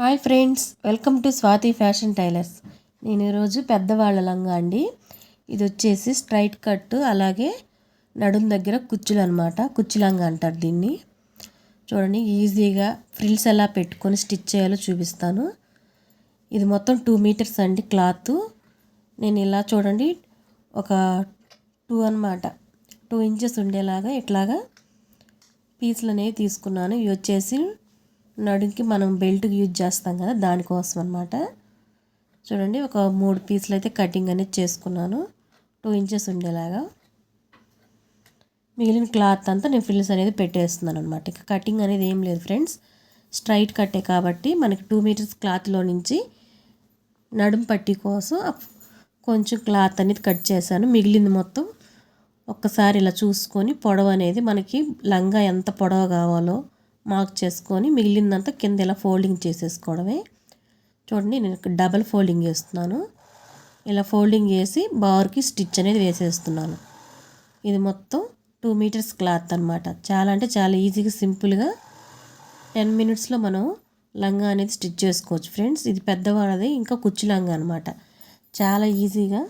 Hi friends welcome to Swathi fashion tailors. నేను ఈరోజు పెద్దవాళ్ళ లంగా అండి. ఇది వచ్చేసి స్ట్రైట్ కట్ అలాగే నడుం దగ్గర కుచ్చులు అనమాట కుచ్చులంగా అంటారు దీన్ని. చూడండి ఈజీగా ఫ్రిల్స్ ఎలా పెట్టుకొని స్టిచ్ చేయాలో చూపిస్తాను. ఇది మొత్తం టూ మీటర్స్ అండి క్లాత్. నేను ఇలా చూడండి ఒక టూ అనమాట టూ ఇంచెస్ ఉండేలాగా ఇట్లాగా పీసులు అనేవి తీసుకున్నాను. ఇవి వచ్చేసి నడుంకి మనం బెల్ట్ యూజ్ చేస్తాం కదా దానికోసం అనమాట చూడండి ఒక మూడు పీసులు అయితే కటింగ్ అనేది చేసుకున్నాను. టూ ఇంచెస్ ఉండేలాగా. మిగిలిన క్లాత్ అంతా నేను ఫ్రిల్స్ అనేది పెట్టేస్తున్నాను అనమాట ఇక కటింగ్ అనేది ఏం లేదు ఫ్రెండ్స్. స్ట్రైట్ కట్టే కాబట్టి మనకి టూ మీటర్స్ క్లాత్లో నుంచి నడుం పట్టి కోసం కొంచెం క్లాత్ అనేది కట్ చేశాను. మిగిలింది మొత్తం ఒక్కసారి ఇలా చూసుకొని పొడవు అనేది మనకి లంగా ఎంత పొడవు కావాలో మార్క్ చేసుకొని మిగిలిందంతా కింద ఇలా ఫోల్డింగ్ చేసేసుకోవడమే. చూడండి నేను ఇక్కడ డబల్ ఫోల్డింగ్ చేస్తున్నాను. ఇలా ఫోల్డింగ్ చేసి బార్కి స్టిచ్ అనేది వేసేస్తున్నాను. ఇది మొత్తం టూ మీటర్స్ క్లాత్ అనమాట చాలా అంటే చాలా ఈజీగా సింపుల్గా టెన్ మినిట్స్లో మనం లంగా అనేది స్టిచ్ చేసుకోవచ్చు ఫ్రెండ్స్. ఇది పెద్దవాళ్ళది ఇంకా కుచ్చు లంగా అనమాట చాలా ఈజీగా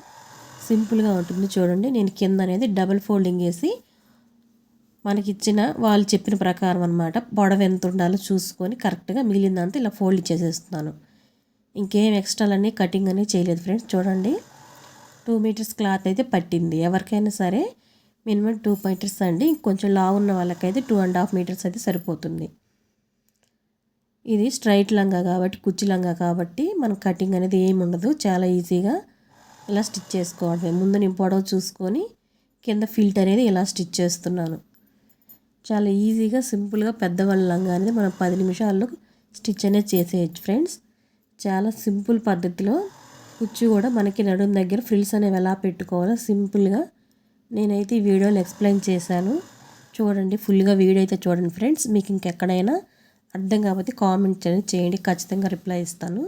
సింపుల్గా ఉంటుంది చూడండి. నేను కింద అనేది డబల్ ఫోల్డింగ్ వేసి మనకి ఇచ్చిన వాళ్ళు చెప్పిన ప్రకారం అనమాట పొడవ ఎంత ఉండాలో చూసుకొని కరెక్ట్గా మిగిలిందంతా ఇలా ఫోల్డ్ చేసేస్తున్నాను. ఇంకేం ఎక్స్ట్రాలన్నీ కటింగ్ అనేది చేయలేదు ఫ్రెండ్స్ చూడండి. టూ మీటర్స్ క్లాత్ అయితే పట్టింది. ఎవరికైనా సరే మినిమం టూ మీటర్స్ అండి. ఇంకొంచెం లా ఉన్న వాళ్ళకైతే టూ అండ్ హాఫ్ మీటర్స్ అయితే సరిపోతుంది. ఇది స్ట్రైట్ లంగా కాబట్టి కుచ్చి లంగా కాబట్టి మన కటింగ్ అనేది ఏమి ఉండదు. చాలా ఈజీగా ఇలా స్టిచ్ చేసుకోవడమే. ముందు నేను పొడవు చూసుకొని కింద ఫిల్ట్ అనేది ఇలా స్టిచ్ చేస్తున్నాను. చాలా ఈజీగా సింపుల్గా పెద్దవాళ్ళ లంగా అనేది మనం పది నిమిషాల్లో స్టిచ్ అనేది చేసేయచ్చు ఫ్రెండ్స్. చాలా సింపుల్ పద్ధతిలో కుచ్చు కూడా మనకి నడుం దగ్గర ఫ్రిల్స్ అనేవి ఎలా పెట్టుకోవాలో సింపుల్గా నేనైతే ఈ వీడియోలో ఎక్స్ప్లెయిన్ చేశాను. చూడండి ఫుల్గా వీడియో అయితే చూడండి ఫ్రెండ్స్. మీకు ఇంకెక్కడైనా అర్థం కాకపోతే కామెంట్ అనేది చేయండి. ఖచ్చితంగా రిప్లై ఇస్తాను.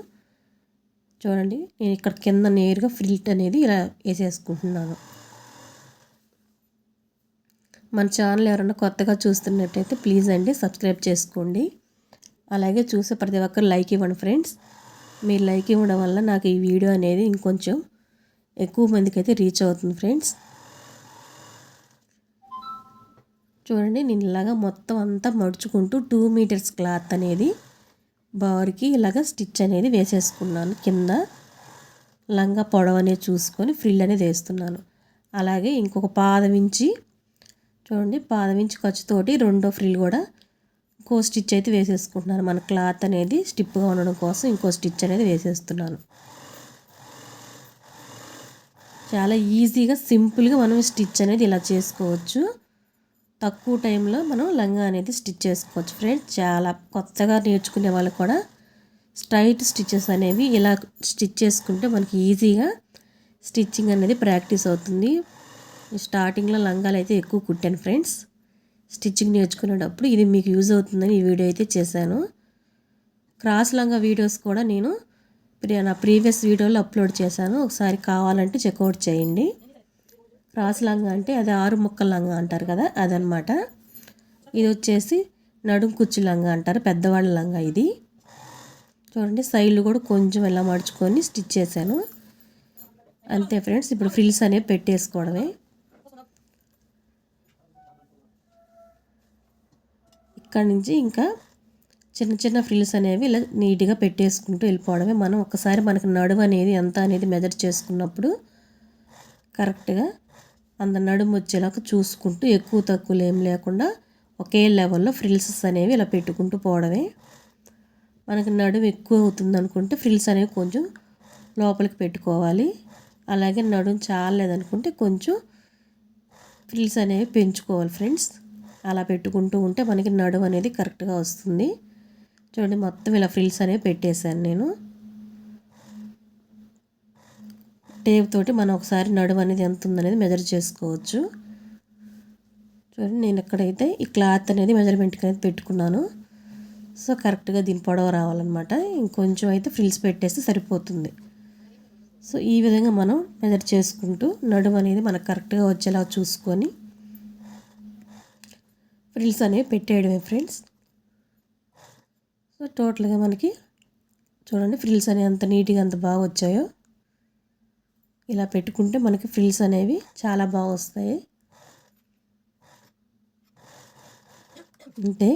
చూడండి నేను ఇక్కడ కింద నేరుగా ఫ్రిల్ట్ అనేది ఇలా వేసేసుకుంటున్నాను. మన ఛానల్ ఎవరైనా కొత్తగా చూస్తున్నట్టయితే ప్లీజ్ అండి సబ్స్క్రైబ్ చేసుకోండి. అలాగే చూసే ప్రతి ఒక్కరు లైక్ ఇవ్వండి ఫ్రెండ్స్. మీరు లైక్ ఇవ్వడం వల్ల నాకు ఈ వీడియో అనేది ఇంకొంచెం ఎక్కువ మందికి అయితే రీచ్ అవుతుంది ఫ్రెండ్స్. చూడండి నేను ఇలాగా మొత్తం అంతా మడుచుకుంటూ టూ మీటర్స్ క్లాత్ అనేది బార్కి ఇలాగ స్టిచ్ అనేది వేసేసుకున్నాను. కింద లంగా పొడవు అనేది చూసుకొని ఫ్రిల్ అనేది వేస్తున్నాను. అలాగే ఇంకొక పాదం ఇంచి చూడండి పాదం ఇంచు ఖర్చుతోటి రెండో ఫ్రిల్ కూడా ఇంకో స్టిచ్ అయితే వేసేసుకుంటున్నాను. మన క్లాత్ అనేది స్టిప్గా ఉండడం కోసం ఇంకో స్టిచ్ అనేది వేసేస్తున్నాను. చాలా ఈజీగా సింపుల్గా మనం స్టిచ్ అనేది ఇలా చేసుకోవచ్చు. తక్కువ టైంలో మనం లంగా అనేది స్టిచ్ చేసుకోవచ్చు ఫ్రెండ్స్. చాలా కొత్తగా నేర్చుకునే వాళ్ళు కూడా స్ట్రైట్ స్టిచెస్ అనేవి ఇలా స్టిచ్ చేసుకుంటే మనకి ఈజీగా స్టిచ్చింగ్ అనేది ప్రాక్టీస్ అవుతుంది. స్టార్టింగ్లో లంగాలు అయితే ఎక్కువ కుట్టాను ఫ్రెండ్స్. స్టిచ్చింగ్ నేర్చుకునేటప్పుడు ఇది మీకు యూజ్ అవుతుందని ఈ వీడియో అయితే చేశాను. క్రాస్ లంగా వీడియోస్ కూడా నేను నా ప్రీవియస్ వీడియోలో అప్లోడ్ చేశాను. ఒకసారి కావాలంటే చెక్అవుట్ చేయండి. క్రాస్ లంగా అంటే అది ఆరు ముక్కల లంగా అంటారు కదా అదనమాట. ఇది వచ్చేసి నడుం కుచ్చు లంగా అంటారు పెద్దవాళ్ళ లంగా ఇది. చూడండి సైడ్లు కూడా కొంచెం ఎలా మడుచుకొని స్టిచ్ చేశాను. అంతే ఫ్రెండ్స్ ఇప్పుడు ఫ్రిల్స్ అనేవి పెట్టేసుకోవడమే. ఇక్కడ నుంచి ఇంకా చిన్న చిన్న ఫ్రిల్స్ అనేవి ఇలా నీట్గా పెట్టేసుకుంటూ వెళ్ళిపోవడమే. మనం ఒకసారి మనకు నడుము అనేది ఎంత అనేది మెజర్ చేసుకున్నప్పుడు కరెక్ట్గా అంత నడుము వచ్చేలాగా చూసుకుంటూ ఎక్కువ తక్కువలు ఏం లేకుండా ఒకే లెవెల్లో ఫ్రిల్స్ అనేవి ఇలా పెట్టుకుంటూ పోవడమే. మనకి నడుము ఎక్కువ అవుతుంది అనుకుంటే ఫ్రిల్స్ అనేవి కొంచెం లోపలికి పెట్టుకోవాలి. అలాగే నడుము చాలేదనుకుంటే కొంచెం ఫ్రిల్స్ అనేవి పెంచుకోవాలి ఫ్రెండ్స్. అలా పెట్టుకుంటూ ఉంటే మనకి నడుము అనేది కరెక్ట్గా వస్తుంది. చూడండి మొత్తం ఇలా ఫ్రిల్స్ అనేవి పెట్టేశాను నేను. టేప్ తోటి మనం ఒకసారి నడువు అనేది ఎంత ఉందనేది మెజర్ చేసుకోవచ్చు. చూడండి నేను ఎక్కడైతే ఈ క్లాత్ అనేది మెజర్మెంట్కి అనేది పెట్టుకున్నాను. సో కరెక్ట్గా దీని పొడవ రావాలన్నమాట. ఇంకొంచెం అయితే ఫ్రిల్స్ పెట్టేస్తే సరిపోతుంది. సో ఈ విధంగా మనం మెజర్ చేసుకుంటూ నడుము అనేది మనకు కరెక్ట్గా వచ్చేలా చూసుకొని ఫ్రిల్స్ అనేవి పెట్టేయడమే ఫ్రెండ్స్. సో టోటల్గా మనకి చూడండి ఫ్రిల్స్ అనేవి అంత నీట్గా అంత బాగా వచ్చాయో. ఇలా పెట్టుకుంటే మనకి ఫ్రిల్స్ అనేవి చాలా బాగా వస్తాయి. అంటే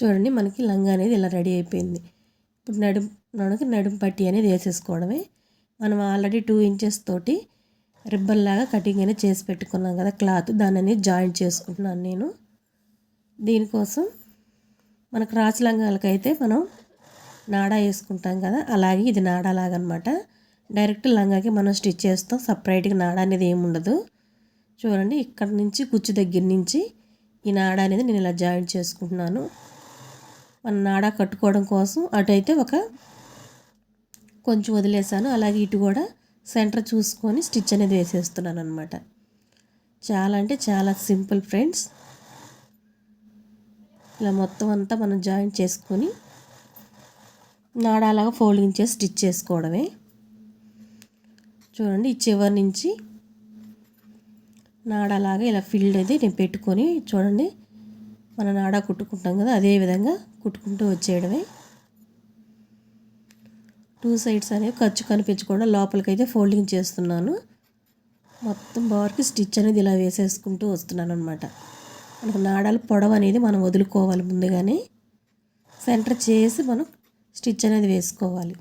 చూడండి మనకి లంగా అనేది ఇలా రెడీ అయిపోయింది. ఇప్పుడు నడుం మనకి నడుం పట్టి అనేది వేసేసుకోవడమే. మనం ఆల్రెడీ టూ ఇంచెస్ తోటి రిబ్బన్ లాగా కటింగ్ అనేది చేసి పెట్టుకున్నాం కదా క్లాత్ దాని అనేది జాయింట్ చేసుకుంటున్నాను నేను. దీనికోసం మన క్రాచ్ లంగాలకైతే మనం నాడా వేసుకుంటాం కదా అలాగే ఇది నాడాలాగా అనమాట డైరెక్ట్ లంగాకి మనం స్టిచ్ చేస్తాం సపరేట్గా నాడా అనేది ఏమి ఉండదు. చూడండి ఇక్కడ నుంచి కుచ్చు దగ్గర నుంచి ఈ నాడా అనేది నేను ఇలా జాయింట్ చేసుకుంటున్నాను. మన నాడా కట్టుకోవడం కోసం అటు అయితే ఒక కొంచెం వదిలేసాను అలాగే ఇటు కూడా సెంటర్ చూసుకొని స్టిచ్ అనేది వేసేస్తున్నాను అనమాట చాలా అంటే చాలా సింపుల్ ఫ్రెండ్స్. ఇలా మొత్తం అంతా మనం జాయింట్ చేసుకొని నాడాలాగా ఫోల్డింగ్ చేసి స్టిచ్ చేసుకోవడమే. చూడండి ఈ చివరి నుంచి నాడాలాగా ఇలా ఫిల్డ్ అయితే నేను పెట్టుకొని చూడండి మన నాడా కుట్టుకుంటాం కదా అదే విధంగా కుట్టుకుంటూ వచ్చేయడమే. టూ సైడ్స్ అనేవి ఖర్చు కనిపించకుండా లోపలికైతే ఫోల్డింగ్ చేస్తున్నాను. మొత్తం బార్కి స్టిచ్ అనేది ఇలా వేసేసుకుంటూ వస్తున్నాను అనమాట మనకు నాడాలు పొడవు అనేది మనం వదులుకోవాలి ముందుగానే. సెంటర్ చేసి మనం స్టిచ్ అనేది వేసుకోవాలి.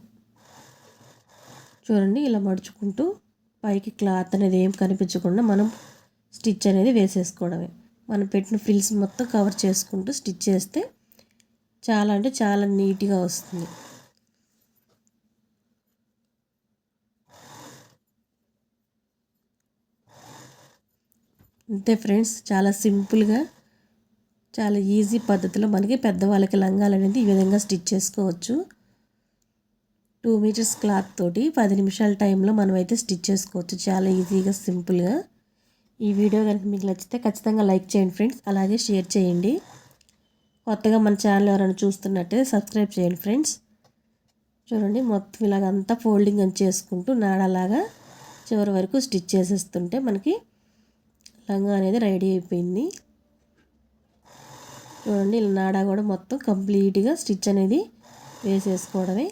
చూడండి ఇలా మడుచుకుంటూ పైకి క్లాత్ అనేది ఏం కనిపించకుండా మనం స్టిచ్ అనేది వేసేసుకోవడమే. మనం పెట్టిన ఫ్రిల్స్ మొత్తం కవర్ చేసుకుంటూ స్టిచ్ చేస్తే చాలా అంటే చాలా నీట్గా వస్తుంది. అంతే ఫ్రెండ్స్ చాలా సింపుల్గా చాలా ఈజీ పద్ధతిలో మనకి పెద్దవాళ్ళకి లంగాలు అనేది ఈ విధంగా స్టిచ్ చేసుకోవచ్చు. టూ మీటర్స్ క్లాత్ తోటి పది నిమిషాల టైంలో మనమైతే స్టిచ్ చేసుకోవచ్చు. చాలా ఈజీగా సింపుల్గా. ఈ వీడియో కనుక మీకు నచ్చితే ఖచ్చితంగా లైక్ చేయండి ఫ్రెండ్స్. అలాగే షేర్ చేయండి. కొత్తగా మన ఛానల్ ఎవరైనా చూస్తున్నట్టే సబ్స్క్రైబ్ చేయండి ఫ్రెండ్స్. చూడండి మొత్తం ఇలాగంతా ఫోల్డింగ్ అని చేసుకుంటూ నాడలాగా చివరి వరకు స్టిచ్ చేసేస్తుంటే మనకి లంగా అనేది రెడీ అయిపోయింది. చూడండి నాడా కూడా మొత్తం కంప్లీట్గా స్టిచ్ అనేది వేసేసుకోవడమే.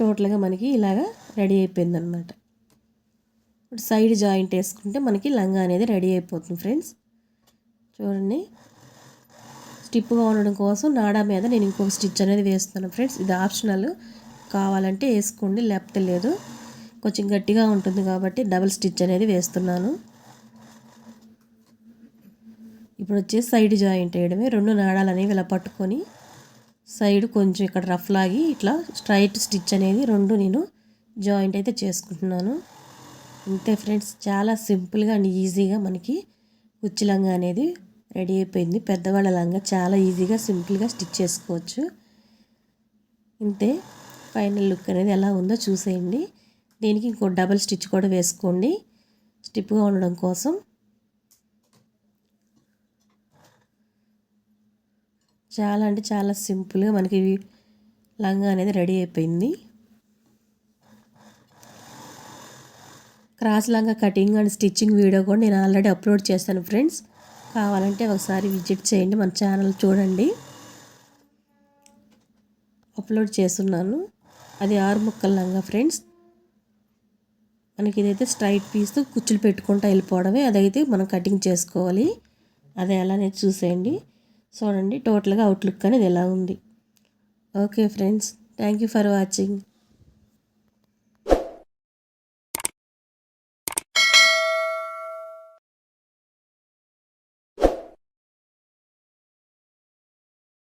టోటల్గా మనకి ఇలాగా రెడీ అయిపోయింది అనమాట ఇప్పుడు సైడ్ జాయింట్ వేసుకుంటే మనకి లంగా అనేది రెడీ అయిపోతుంది ఫ్రెండ్స్. చూడండి. స్టిప్గా ఉండడం కోసం నాడా మీద నేను ఇంకొక స్టిచ్ అనేది వేస్తున్నాను ఫ్రెండ్స్. ఇది ఆప్షనల్. కావాలంటే వేసుకోండి లేకపోతే లేదు. కొంచెం గట్టిగా ఉంటుంది కాబట్టి డబుల్ స్టిచ్ అనేది వేస్తున్నాను. ఇప్పుడు వచ్చేసి సైడ్ జాయింట్ వేయడమే. రెండు నాడాలు అనేవి ఇలా పట్టుకొని సైడ్ కొంచెం ఇక్కడ రఫ్ లాగి ఇట్లా స్ట్రైట్ స్టిచ్ అనేది రెండు నేను జాయింట్ అయితే చేసుకుంటున్నాను. అంతే ఫ్రెండ్స్. చాలా సింపుల్గా అండ్ ఈజీగా మనకి కుచ్చిలంగా అనేది రెడీ అయిపోయింది. పెద్దవాళ్ళ లంగా చాలా ఈజీగా సింపుల్గా స్టిచ్ చేసుకోవచ్చు. ఇంతే. ఫైనల్ లుక్ అనేది ఎలా ఉందో చూసేయండి. దీనికి ఇంకో డబల్ స్టిచ్ కూడా వేసుకోండి. స్టిప్గా ఉండడం కోసం. చాలా అంటే చాలా సింపుల్గా మనకి లంగా అనేది రెడీ అయిపోయింది. క్రాస్ లంగా కటింగ్ అండ్ స్టిచ్చింగ్ వీడియో కూడా నేను ఆల్రెడీ అప్లోడ్ చేస్తాను ఫ్రెండ్స్. కావాలంటే ఒకసారి విజిట్ చేయండి మన ఛానల్ చూడండి. అప్లోడ్ చేస్తున్నాను. అది ఆరు ముక్కల లంగా ఫ్రెండ్స్. మనకి ఇదైతే స్ట్రైట్ పీస్ కుచ్చులు పెట్టుకుంటూ వెళ్ళిపోవడమే అదైతే మనం కటింగ్ చేసుకోవాలి. అది అలానే చూసేయండి. చూడండి టోటల్గా అవుట్లుక్ అనేది ఎలా ఉంది. Okay friends thank you for watching.